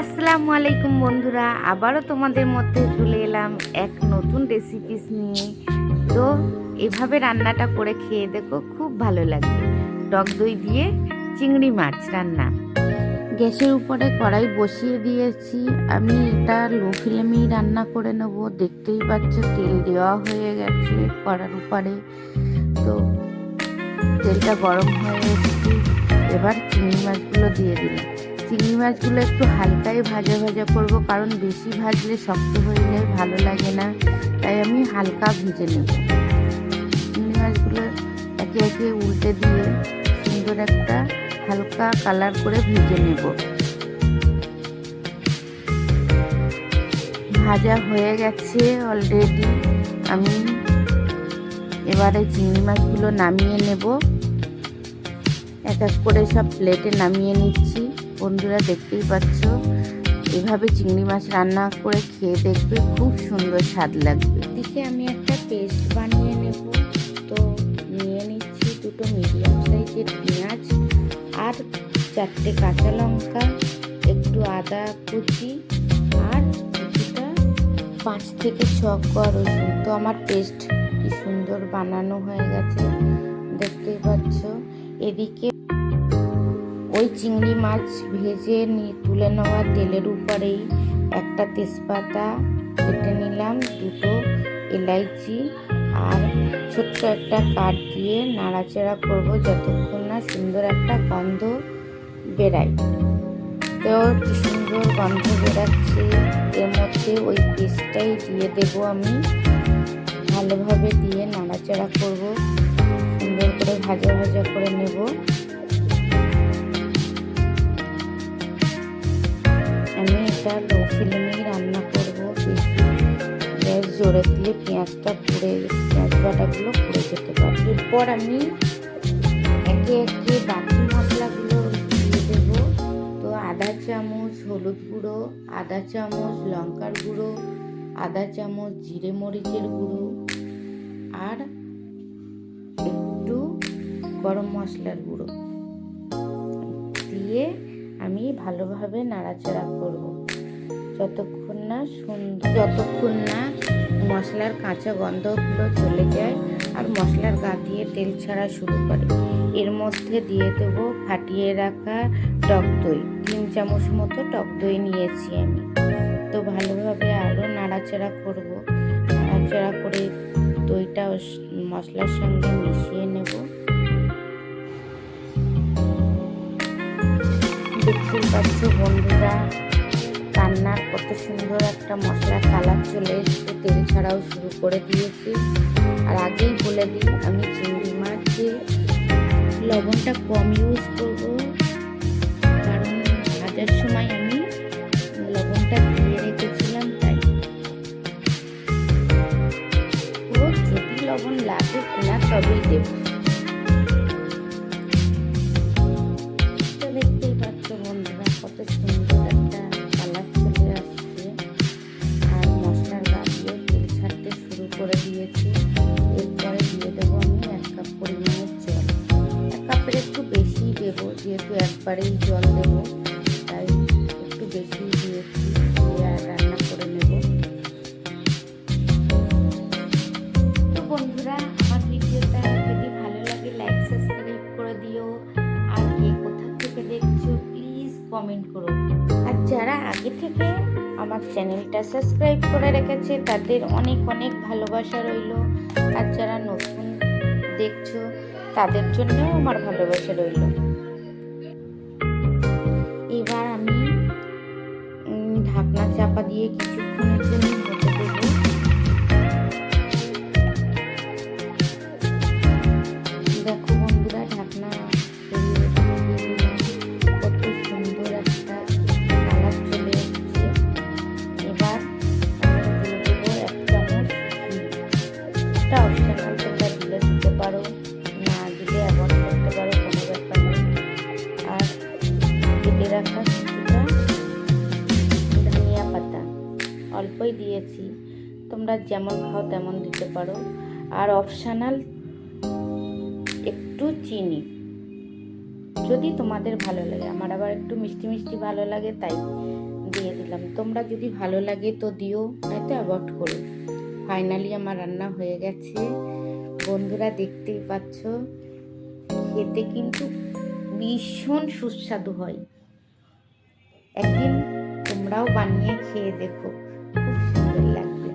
আসসালামু আলাইকুম বন্ধুরা, আবারও তোমাদের মধ্যে চলে এলাম এক নতুন রেসিপিস নিয়ে। তো এভাবে রান্নাটা করে খেয়ে দেখো, খুব ভালো লাগবে। টক দই দিয়ে চিংড়ি মাছ রান্না। গ্যাসের উপরে কড়াই বসিয়ে দিয়েছি। আমি এটা লো ফ্লেমেই রান্না করে নেব। দেখতেই পাচ্ছ, তেল দেওয়া হয়ে গেছে কড়ার উপরে। তো তেলটা গরম হয়ে এসেছে। এবার চিংড়ি মাছগুলো দিয়ে দিলাম। চিংড়ি মাছগুলো একটু হালকাই ভাজা ভাজা করব, কারণ বেশি ভাজলে শক্ত যায়, ভালো লাগে না। তাই আমি হালকা ভেজে নেব। চিংড়ি মাছগুলো একে একে উল্টে দিয়ে সুন্দর একটা হালকা কালার করে ভেজে নেব। ভাজা হয়ে গেছে অলরেডি আমি এবারে চিংড়ি মাছগুলো নামিয়ে নেব। এক এক করে সব প্লেটে নামিয়ে নিচ্ছি। বন্ধুরা দেখতেই পাচ্ছ? এভাবে চিংড়ি মাছ রান্না করে খেয়ে দেখবে খুব সুন্দর স্বাদ লাগবে। এদিকে আমি একটা পেস্ট বানিয়ে নেব। তো নিয়ে নিচ্ছি দুটো মিডিয়াম সাইজের পেঁয়াজ আর চারটে কাঁচা লঙ্কা, একটু আদা কুচি আর কিছুটা পাঁচ থেকে ছ কোয়া রসুন। তো আমার পেস্ট কি সুন্দর বানানো হয়ে গেছে। দেখতেই পাচ্ছ? এদিকে ওই চিংড়ি মাছ ভেজে তুলে নেওয়া তেলের উপরেই একটা তেজপাতা কেটে নিলাম, দুটো এলাইচি আর ছোট্ট একটা কাঠ দিয়ে নাড়াচাড়া করব যতক্ষণ না সুন্দর একটা গন্ধ বেরায়। তো কি সুন্দর গন্ধ বেরাচ্ছে, এর মধ্যে ওই পেস্টটাই দিয়ে দেব আমি। ভালোভাবে দিয়ে নাড়াচাড়া করব, সুন্দর করে ভাজা ভাজা করে নেব। আমি এটা লো ফ্লেমেই রান্না করব। গ্যাস জোরে দিলে পেঁয়াজটা পুড়ে পেঁয়াজ বাটাগুলো পুড়ে যেতে পারে। এরপর আমি একে একে বাকি মশলাগুলো দিয়ে দেব। তো আধা চামচ, হলুদ গুঁড়ো আধা চামচ, লঙ্কার গুঁড়ো আধা চামচ, জিরে মরিচের গুঁড়ো, আর একটু গরম মশলার গুঁড়ো। দিয়ে আমি ভালোভাবে নাড়াচাড়া করব। যতক্ষণ না সুন্দর যতক্ষণ না মশলার কাঁচা গন্ধগুলো চলে যায় আর মশলার গা দিয়ে তেল ছাড়া শুরু করে। এর মধ্যে দিয়ে দেবো ফাটিয়ে রাখা টক দই। তিন চামচ মতো টক দই নিয়েছি আমি। তো ভালোভাবে আরও নাড়াচাড়া করব। নাড়াচাড়া করে দইটা মশলার সঙ্গে মিশিয়ে নেব। দেখতেই পাচ্ছ বন্ধুরা কত সুন্দর একটা মশলা কালার চলে এসছে। তেল ছাড়াও শুরু করে দিয়েছি। আর আগেই বলে দিই, আমি চিংড়ি মাছে লবণটা কম ইউজ করব। কারণ ভাজার সময় আমি লবণটা দিয়ে রেখেছিলাম, তাই। ও যদি লবণ লাগে কিনা তবেই দেবো। একবারেই জল দেবো। তাই একটু বেশি দিয়েছি রান্না করে নেব। তো বন্ধুরা, আমার ভিডিওটা যদি ভালো লাগে লাইক সাবস্ক্রাইব করে দিও। আর কে কোথা থেকে দেখছ প্লিজ কমেন্ট করো। আর যারা আগে থেকে আমার চ্যানেলটা সাবস্ক্রাইব করে রেখেছে, তাদের অনেক অনেক ভালোবাসা রইল। আর যারা নতুন দেখছ, তাদের জন্যও আমার ভালোবাসা রইল। ঢাকনা চাপা দিয়ে কিছুক্ষণের জন্য অল্পই দিয়েছি। তোমরা যেমন খাও তেমন দিতে পারো। আর অপশনাল একটু চিনি। যদি তোমাদের ভালো লাগে, আমার আবার একটু মিষ্টি মিষ্টি ভালো লাগে, তাই দিয়ে দিলাম। তোমরা যদি ভালো লাগে তো দিও নয়তো অ্যাভয়েড করো। ফাইনালি আমার রান্না হয়ে গেছে। বন্ধুরা দেখতেই পাচ্ছ, খেতে কিন্তু ভীষণ সুস্বাদু হয়। একদিন তোমরাও বানিয়ে খেয়ে দেখো। খুব সুন্দর লাগবে।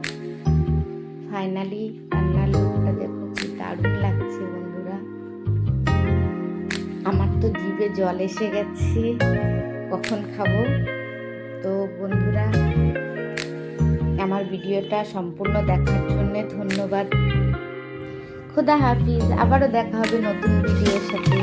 ফাইনালি রান্নার লুকটা দেখো দারুণ লাগছে বন্ধুরা। আমার তো জিভে জল এসে গেছে। কখন খাব? তো বন্ধুরা, আমার ভিডিওটা সম্পূর্ণ দেখার জন্য ধন্যবাদ। খোদা হাফিজ, আবারও দেখা হবে নতুন ভিডিওর সাথে।